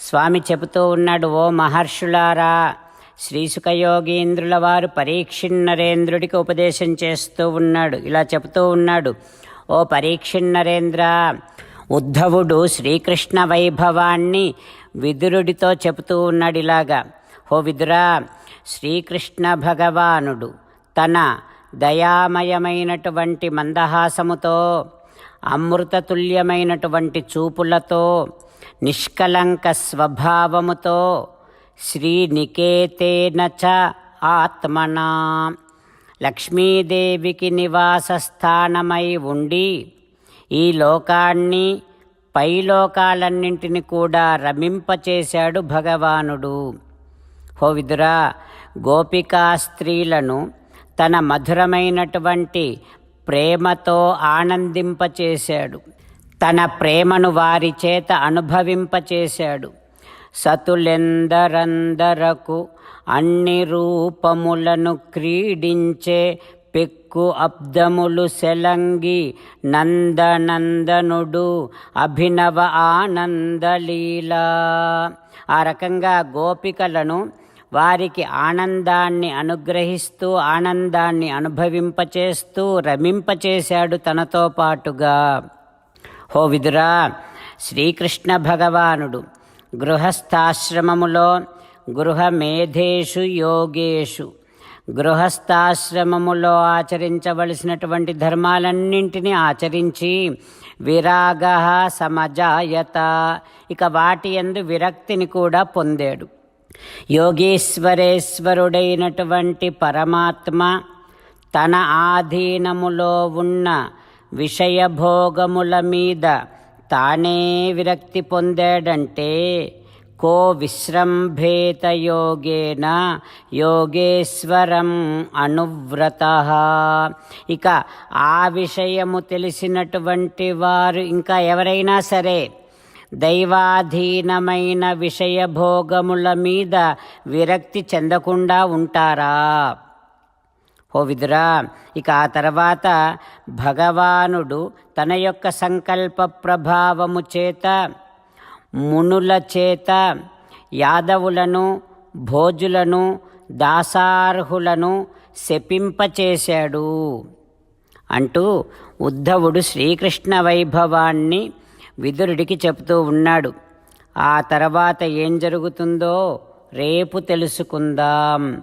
స్వామి చెబుతూ ఉన్నాడు ఓ మహర్షులారా శ్రీసుఖయోగీంద్రుల వారు పరీక్షిన్నరేంద్రుడికి ఉపదేశం చేస్తూ ఉన్నాడు. ఇలా చెబుతూ ఉన్నాడు ఓ పరీక్షిన్నరేంద్ర ఉద్ధవుడు శ్రీకృష్ణ వైభవాన్ని విదురుడితో చెబుతూ ఉన్నాడు ఇలాగా. ఓ విదురా శ్రీకృష్ణ భగవానుడు తన దయామయమైనటువంటి మందహాసముతో అమృతతుల్యమైనటువంటి చూపులతో నిష్కలంక స్వభావముతో శ్రీనికేతేన చ ఆత్మనా. లక్ష్మీదేవికి నివాస స్థానమై ఉండి ఈ లోకాన్ని పైలోకాలన్నింటిని కూడా రమింపచేశాడు భగవానుడు. హో విదురా గోపికా స్త్రీలను తన మధురమైనటువంటి ప్రేమతో ఆనందింపచేశాడు. తన ప్రేమను వారి చేత అనుభవింపచేశాడు. సతులెందరందరకు అన్ని రూపములను క్రీడించే పెక్కు అబ్దములు సెలంగి నందనందనుడు అభినవ ఆనందలీలా. ఆ రకంగా గోపికలను వారికి ఆనందాన్ని అనుగ్రహిస్తూ ఆనందాన్ని అనుభవింపచేస్తూ రమింపచేశాడు తనతో పాటుగా. హో విదురా శ్రీకృష్ణ భగవానుడు గృహస్థాశ్రమములో గృహమేధేషు యోగేషు. గృహస్థాశ్రమములో ఆచరించవలసినటువంటి ధర్మాలన్నింటినీ ఆచరించి విరాగ సమజాయత. ఇక వాటి ఎందు విరక్తిని కూడా పొందాడు. యోగేశ్వరేశ్వరుడైనటువంటి పరమాత్మ తన ఆధీనములో ఉన్న విషయభోగముల మీద తానే విరక్తి పొందాడంటే కో విశ్రంభేత యోగేన యోగేశ్వరం అనువ్రత. ఇక ఆ విషయము తెలిసినటువంటి వారు ఇంకా ఎవరైనా సరే దైవాధీనమైన విషయభోగముల మీద విరక్తి చెందకుండా ఉంటారా? ఓ విదురా ఇక ఆ తర్వాత భగవానుడు తన యొక్క సంకల్ప ప్రభావము చేత మునుల చేత యాదవులను భోజులను దాసార్హులను శపింపచేశాడు. అంటూ ఉద్ధవుడు శ్రీకృష్ణ వైభవాన్ని విదురుడికి చెబుతూ ఉన్నాడు. ఆ తర్వాత ఏం జరుగుతుందో రేపు తెలుసుకుందాం.